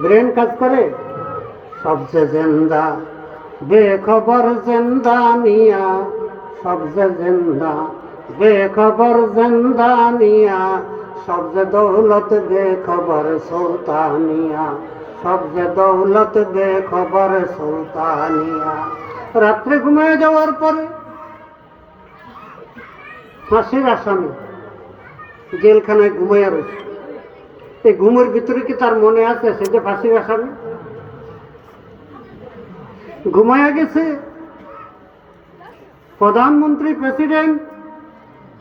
Brain কাজ করে? সবসে জেন্দা বেখবর জেন্দা নিয়া সবসে জেন্দা বেখবর জেন্দা নিয়া সবসে দৌলত বেখবর সুলতানিয়া সবসে দৌলত বেখবর সুলতানিয়া রাত্রে ঘুমিয়ে যাওয়ার পরে ফাঁসির আসামি জেলখানায় ঘুমাইয়া রয়েছে এই ঘুমের ভিতরে কি তার মনে আছে সে যে ফাঁসির আসামি ঘুমাইয়া গেছে। প্রধানমন্ত্রী, প্রেসিডেন্ট,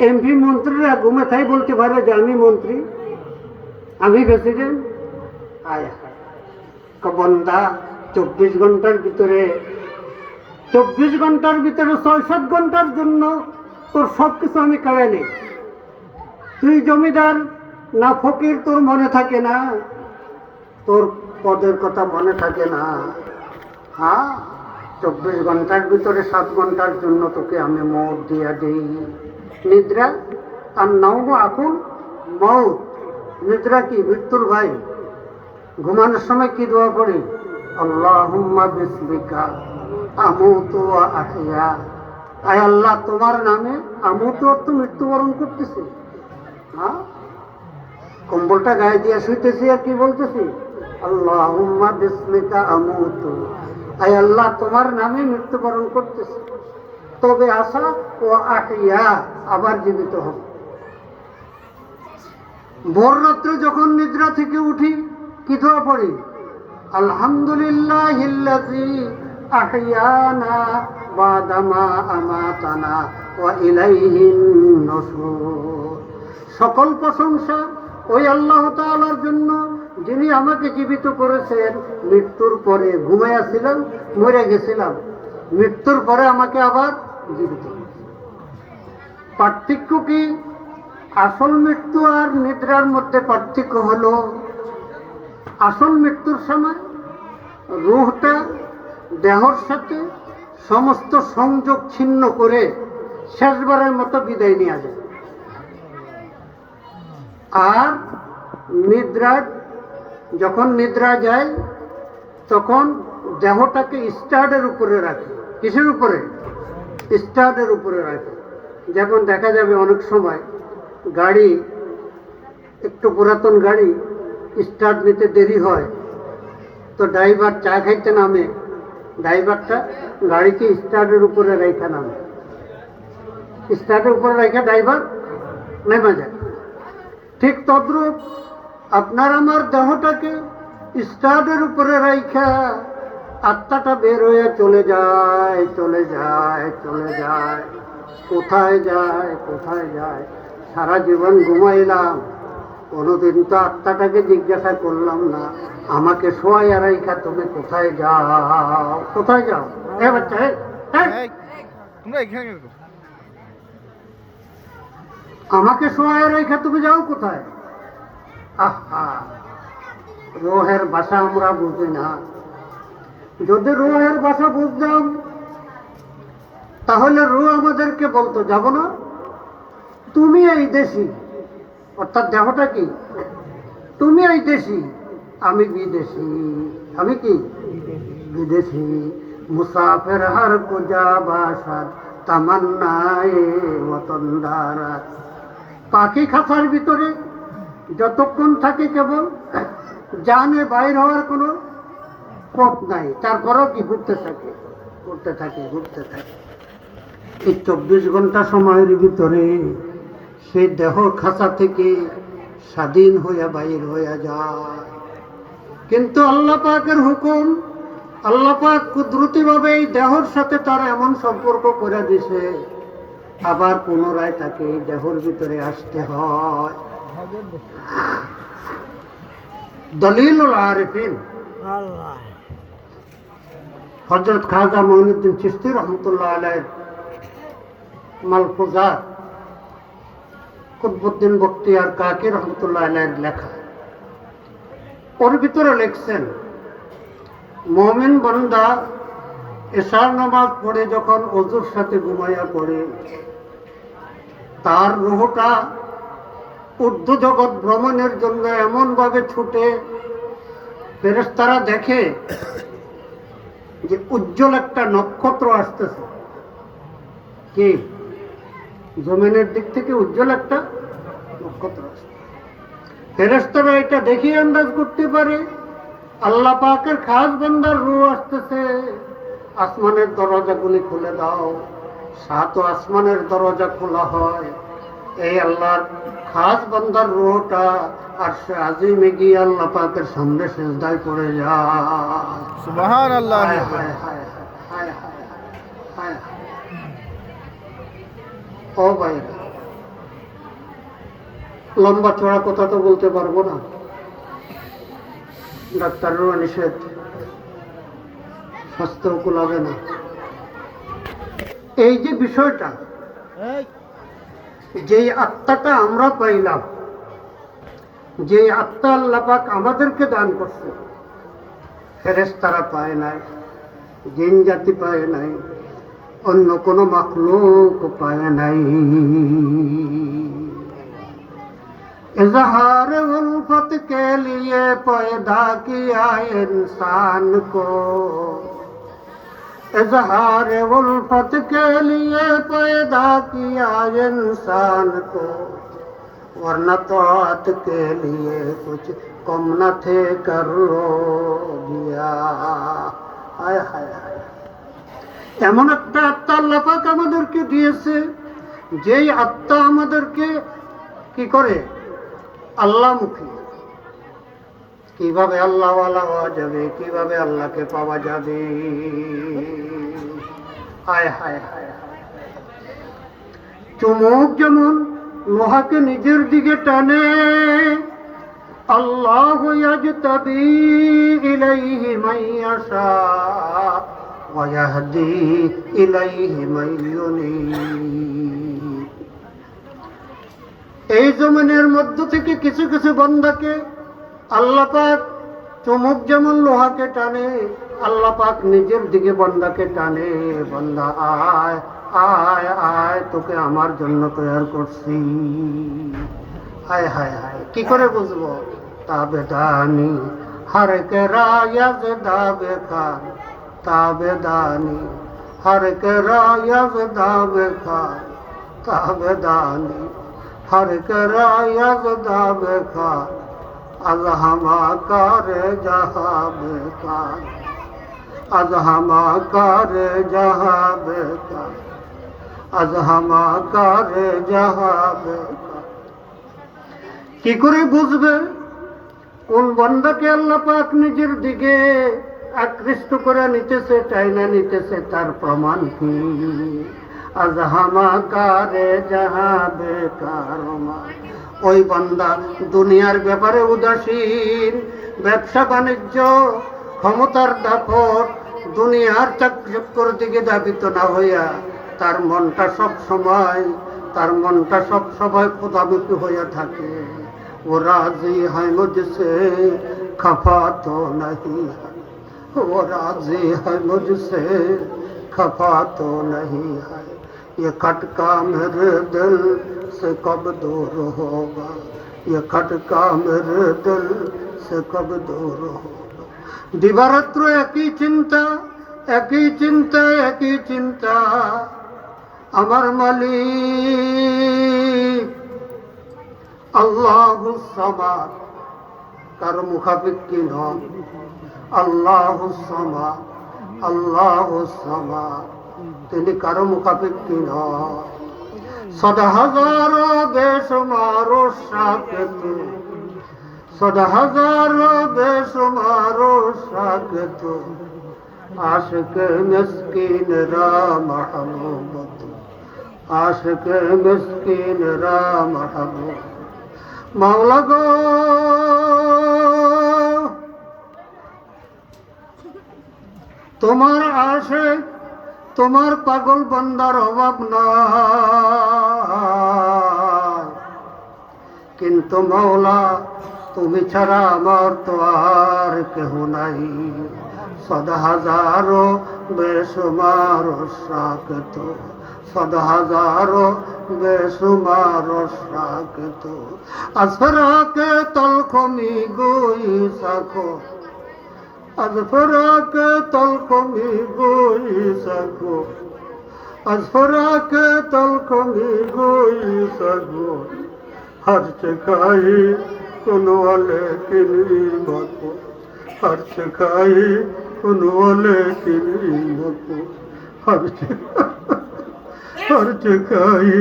এমপি মন্ত্রীরা ঘুমে তাই বলতে পারে যে আমি মন্ত্রী, আমি প্রেসিডেন্ট। আয়। বন্দা, চব্বিশ ঘণ্টার ভিতরে, চব্বিশ ঘণ্টার ভিতরে ছয় সাত ঘণ্টার জন্য তোর সব কিছু আমি কেড়ে নিই। তুই জমিদার না ফকির তোর মনে থাকে না? তোর পদের কথা মনে থাকে না? হ্যাঁ? চব্বিশ ঘণ্টার ভিতরে সাত ঘণ্টার জন্য তোকে আমি মত দিয়া দিই। নিদ্রা? আর নাও এখন মৌত। নিদ্রা কি? মৃত্যুর ভাই ঘুমানোর সময় কি দোয়া করি? আল্লাহুম্মা বিসমিকা, আমুতু ওয়া আহইয়া আয় আল্লাহ, তোমার নামে আমুতু তো মৃত্যুবরণ করতেছি। হ্যাঁ? কম্বলটা গায়ে দিয়ে শুইতেছি আর কি বলতেছি? আমুতু। আয় আল্লাহ, তোমার নামে মৃত্যুবরণ করতেছি। তবে আশা ও আহিয়া, আবার জীবিত হবে ভোর যখন নিদ্রা থেকে উঠি, কি দোয়া পড়ি? আলহামদুলিল্লাহ আহিয়ানা বাদামা আমাতানা ওয়া ইলাইহিন নশুর সকল প্রশংসা ওই আল্লাহ তাআলার জন্য যিনি আমাকে জীবিত করেছেন, মৃত্যুর পরে ঘুমাইয়াছিলাম মরে গেছিলাম। মৃত্যুর পরে আমাকে আবার জীবিত পার্থক্য কি? আসল মৃত্যু আর নিদ্রার মধ্যে পার্থক্য হলো, আসল মৃত্যুর সময় রুহটা দেহর সাথে সমস্ত সংযোগ ছিন্ন করে শেষবারের মতো বিদায় নেওয়া যায়। আর নিদ্রা, যখন নিদ্রা যায়, তখন দেহটাকে স্টার্টের উপরে রাখে। কিসের উপরে? স্টার্টের উপরে রাখে। যেমন দেখা যাবে অনেক সময় গাড়ি, একটু পুরাতন গাড়ি স্টার্ট নিতে দেরি হয়, তো ড্রাইভার চা খাইতে নামে। ড্রাইভারটা গাড়িকে স্টার্টের উপরে রেখে নামে। স্টার্টের উপরে রেখে ড্রাইভার নেমে যায়। ঠিক তদ্রূপ আপনার আমার দেহটাকে স্টার্টের উপরে রাইখা আত্মাটা বের হয়ে চলে যায় চলে যায় চলে যায়। কোথায় যায় কোথায় যায়? সারা জীবন ঘুমাইলাম। কোনোদিন তো আত্মাটাকে জিজ্ঞাসা করলাম না। আমাকে শোয়াই রাইখা তুমি কোথায় যাও? কোথায় যাও? এ বাচ্চা এই, তোমরা এখানে? আমাকে শোয়ায় রেখে তুমি যাও কোথায়? আহা, রোহের ভাষা আমরা বুঝি না। যদি রোহের ভাষা বুঝতাম, তাহলে রু আমাদেরকে বলতো, যাব না। তুমি এই দেশি। অর্থাৎ দেহটা কি? তুমি এই দেশি, আমি বিদেশি। আমি কি? বিদেশি। মুসাফের হর কুজা বাসার তামান্নায় ওতনদারাত পাখি খাঁচার ভিতরে যতক্ষণ থাকে কেবল জানে বাইর হওয়ার কোনো পথ নাই। তারপরেও কি ঘুরতে থাকে ঘুরতে থাকে ঘুরতে থাকে। এই চব্বিশ ঘণ্টা সময়ের ভিতরে সেই দেহ খাঁচা থেকে স্বাধীন হইয়া বাইর হইয়া যায়। কিন্তু আল্লাহ পাকের হুকুম, আল্লাহ পাক কুদরতিভাবে এই দেহর সাথে তার এমন সম্পর্ক করে দিছে আবার পুনরায় তাকে দেহর ভিতরে আসতে হয়। দলিলুল আরিফিন। হজরত খাজা মহিনুদ্দিন চিস্তি রহমতুল্লাহ আলাইয়ের মালফুজাত কুতবুদ্দিন বক্তিয়ার কাকি রহমতুল্লাহ আলাইয়ের লেখা। ওর ভিতরে লিখছেন মমিন বন্দা এশার নামাজ পড়ে যখন অজুর সাথে ঘুমাইয়া পড়ে তার রুহটা ঊর্ধ্ব জগৎ ভ্রমণের জন্য এমনভাবে ছুটে ফেরেস্তারা দেখে যে উজ্জ্বল একটা নক্ষত্র আসতেছে। কি? জমিনের দিক থেকে উজ্জ্বল একটা নক্ষত্র আসছে। ফেরেশতারা এটা দেখে আন্দাজ করতে পারে, আল্লাহ পাকের খাস বান্দার রু আসতেছে। আসমানের দরজাগুলি খুলে দাও। সাত আসমানের দরজা খোলা হয়। এই আল্লাহর খাস বান্দার রুহটা আর সে আজিমে গিয়ে আল্লাহ পাকের সামনে সেজদায় পড়ে যায়। আল্লাহ ও ভাইরা লম্বা চড়া কথা তো বলতে পারব না। ডাক্তারেরও নিষেধ। স্বাস্থ্য কুলাবে না। এই যে বিষয়টা যেই আত্মাটা আমরা পাইলাম যে আত্মা আল্লাপাক আমাদেরকে দান করছে ফেরেশতারা পায় নাই জিন জাতি পায় নাই অন্য কোনো মাখলুক পায় নাই इजहार उल्फत के लिए पैदा किया इंसान को इजहार उल्फत के लिए पैदा किया इंसान को वरना तौत के लिए कुछ कम न थे कर लो दिया हाय हाय हाय এমন একটা আত্মা আল্লাপাক আমাদেরকে দিয়েছে যেই আত্মা আমাদেরকে কি করে আল্লাহমুখী কীভাবে আল্লাহওয়ালা হওয়া যাবে, কীভাবে আল্লাহকে পাওয়া যাবে? হায় হায় হায় চুমুক যেমন লোহাকে নিজের দিকে টানে, আল্লাহ ইয়াজতাবি ইলাইহি মাইয়াশা ওয়াহদি ইলাইহি মাইয়ুনিব এই জমিনের মধ্য থেকে কিছু কিছু বন্দাকে আল্লাহ পাক যেমন লোহাকে টানে, আল্লাহ পাক নিজের দিকে বন্দাকে টানে, বন্দা আয় আয় আয়, তোকে আমার জন্য তৈরি করছি। হায় হায় হায়, কি করে বুঝব? তাবেদানি হারে কে রায়াজ, দাবে খান তাবেদানি হারে কে রায়াজ, দাবে খান তাবেদানি হারে কে রায়াজ, দাবে খা আজ ہما کر جہاں بیکار از ہما کر جہاں بیکار از ہما কি করে বুঝবে? কোন বন্দাকে আল্লাহ পাক নিজের দিকে আকৃষ্ট করে নিতেছে টাইনা নিতেছে, তার প্রমাণ কি? আজ হামা কারে যাহা মা ওই বান্দা দুনিয়ার ব্যাপারে উদাসীন ব্যবসা বাণিজ্য ক্ষমতার দাপট দুনিয়ার চক্র দিকে দাবিত না হইয়া তার মনটা সব সময় তার মনটা সব সময় ক্ষুধামুখী হইয়া থাকে ও রাজি হয় মুঝসে খফা তো নাহি है वो राजी है मुझसे खफा तो नहीं है ये खटका मेरे दिल से कब दूर होगा ये खटका मेरे दिल से कब दूर होगा দিবারাত্র একই চিন্তা একই চিন্তা একই চিন্তা আমার মালিক আল্লাহ সামাদ কার মুখাপেক্ষি নন আল্লাহ সামা আল্লাহ সামা তিনি কারো মুখাপেক্ষি নন সদা হাজার বেসমারো সাকেত সদা হাজার বেসমারো সাকেত আশক মিসকিন রাম মাহবুবত আশক মিসকিন রাম মাহবুব মাওলা গো। তোমার আশে তোমার পাগল বন্দার অভাব নাই। কিন্তু মৌলা তুমি ছাড়া আমার তো আর কেহ নাই। সদা হাজারো বেসুমার সাকত সদা হাজারো বেসুমার সাকত আসরাকে তলখমি গই সাখো আজ ফরাকে তলকমি গই সাগো আজ ফরাকে তলকমি গই সাগো হরচ খাই কোনো আলে কিনি মতো হরচ খাই কোনো আলে কিনি হরচ হরচ খাই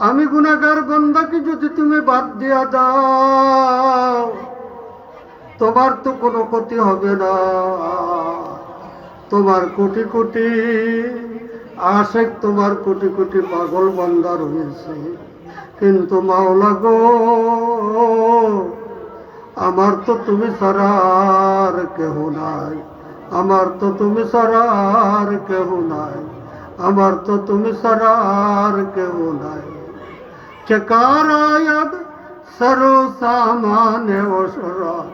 আমি গুনাগার বন্দাকে যদি তুমি বাদ দিয়া দাও, তোমার তো কোনো ক্ষতি হবে না। তোমার কোটি কোটি আশেক, তোমার কোটি কোটি পাগল বান্দা রয়েছে। কিন্তু মাওলা গো, আমার তো তুমি সারার কেহ নাই। আমার তো তুমি সারার কেহ নাই। আমার তো তুমি সারার কেহ নাই। চকারায়দ সরো সামানে ওসরাত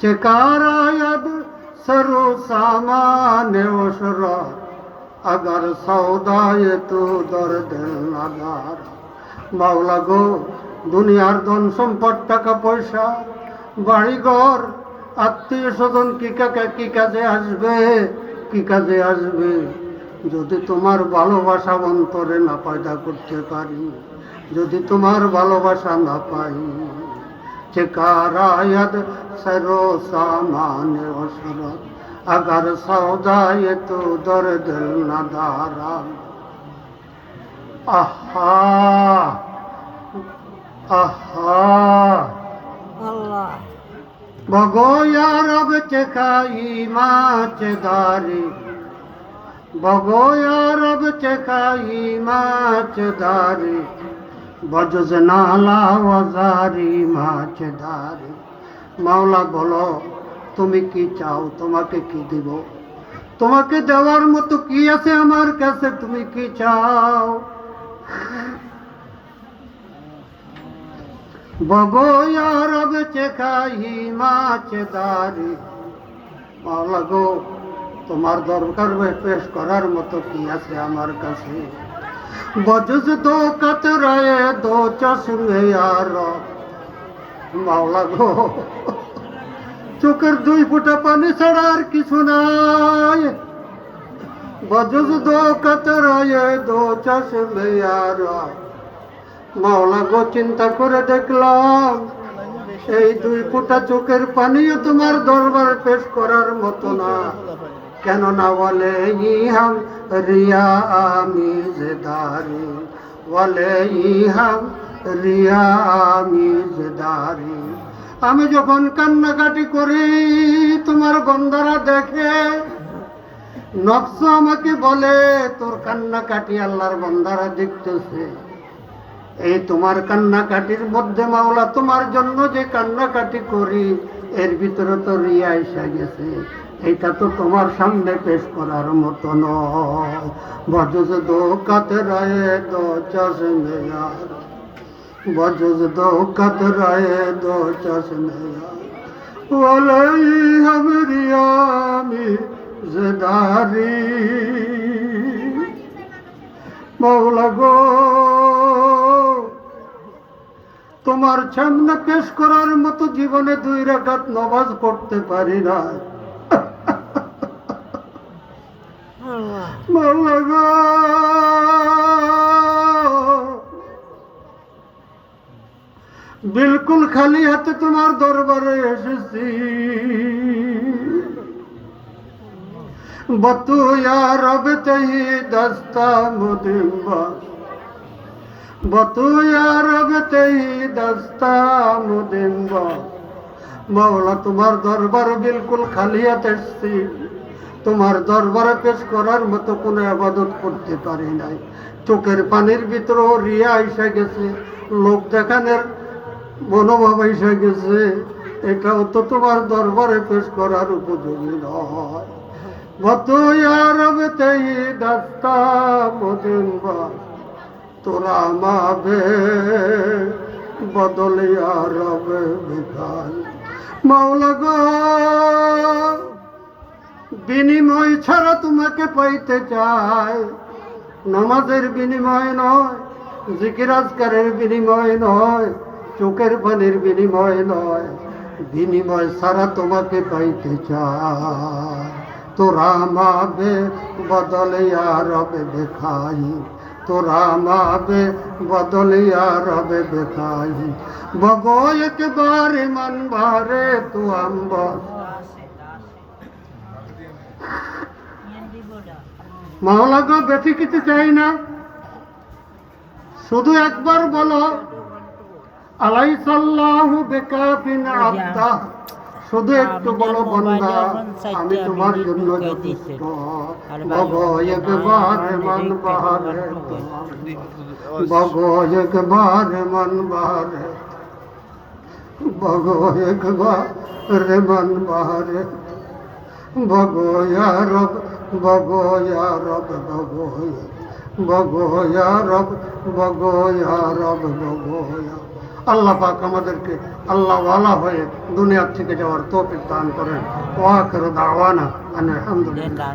चकारायद सरो सामान ओसरा अगर सौदाए तो दर्द নাগার মাওলা গো দুনিয়ার ধন সম্পদ টাকা পয়সা বাড়িঘর আত্মীয় স্বজন কি কাকা কি কাজে আসবে কি কাজে আসবে যদি তোমার ভালোবাসা অন্তরে না পয়দা করতে পারি যদি তোমার ভালোবাসা না পাই যে চেকাই সরো সামানে সৌদায় আহা আহা। মাছ দারি বগয়ারব চেখাই মাছদারি বজজ নালা ওয়াজারি মাছদারি মাওলা বলো, তুমি কি চাও, তোমাকে কি দিব? তোমাকে দেওয়ার মতো কি আছে আমার কাছে, তুমি কি চাও? বগয়ারব চেখাই মাছদারি মাওলা গো তোমার দরকার পেশ করার মতো কি আছে আমার কাছে? বজুজ দো কাতরায়ে দো চশমে আর মাওলা গো, চোখের দুই ফুটা পানি ছাড়া আর কিছু নাই। বজুজ দো কাতরায়ে দো চশমে আর মাওলা গো, চিন্তা করে দেখলাম, এই দুই ফুটা চোখের পানিও তোমার দরবার পেশ করার মতো না। কেননা বলে ইহাম রিয়া আমিজদারি বলে ইহাম রিয়া আমিজদারি আমি যখন কান্নাকাটি করি, তোমার বন্ধারা দেখে নফস আমাকে বলে, তোর কান্নাকাটি আল্লাহর বন্ধারা দেখতেছে। এই তোমার কান্নাকাটির মধ্যে মাওলা তোমার জন্য যে কান্নাকাটি করি, এর ভিতরে তো রিয়া এসে গেছে। এটা তো তোমার সামনে পেশ করার মতো নয়। বজস দো কাতে রায়ে দো চাষ মেয়ার বজস দো কাতে রায়ে দো চাষ মেয়ার ওলাই আমি জেদারি মৌলা তোমার সামনে পেশ করার মতো জীবনে দুই রাখাত নবাজ করতে পারি না বিলকুল খালি হাতে তোমার দরবারে এসেছি। বতু রব তহি দস্তা মুদিম্বা বতু রব তহি দস্তা মুদিম্বা মাওলা তোমার দরবার বিলকুল খালি হাতে এসেছি। তোমার দরবারে পেশ করার মতো কোনো আবাদত করতে পারি নাই। চোখের পানির ভিতরেও রিয়া এসে গেছে, লোক দেখানের মনোভাব এসে গেছে। এটাও তো তোমার দরবারে পেশ করার উপযোগী নয়। মতো ইয়ারবে তেই দাস্তা তোরা মাবে বদলে আরবে বিখাই মাওলা গো বিনিময় ছাড়া তোমাকে পাইতে চাই। নামাজের বিনিময় নয় জিকিরাজকারের বিনিময় নয়, চোখের পানির বিনিময় নয়, বিনিময় সারা তোমাকে পাইতে চায় তোরা মাবে বদলিয়া রবে দেখাই তোরা মাবে বদলিয়া রবে দেখাই বগো একবার মন ভারে তু আম্বর। মাওলাকে বেশি কিছু চাই না। শুধু একবার বলো, আলাইসাল্লাহু বেকাফিন আব্দা। শুধু একটু বলো, বন্দা, আমি তোমার জন্য যথেষ্ট। মন মন রে মন ভগো ইয়া রব ভগো ইয়া রব ভগো ইয়া- ভগো ইয়া রব ভগো ইয়া রব ভগো ইয়া আল্লাহ পাক আমাদেরকে আল্লাহ ওয়ালা হয়ে দুনিয়ার থেকে যাওয়ার তৌফিক দান করেন। ওয়া করে দাওয়ানা আলহামদুলিল্লাহ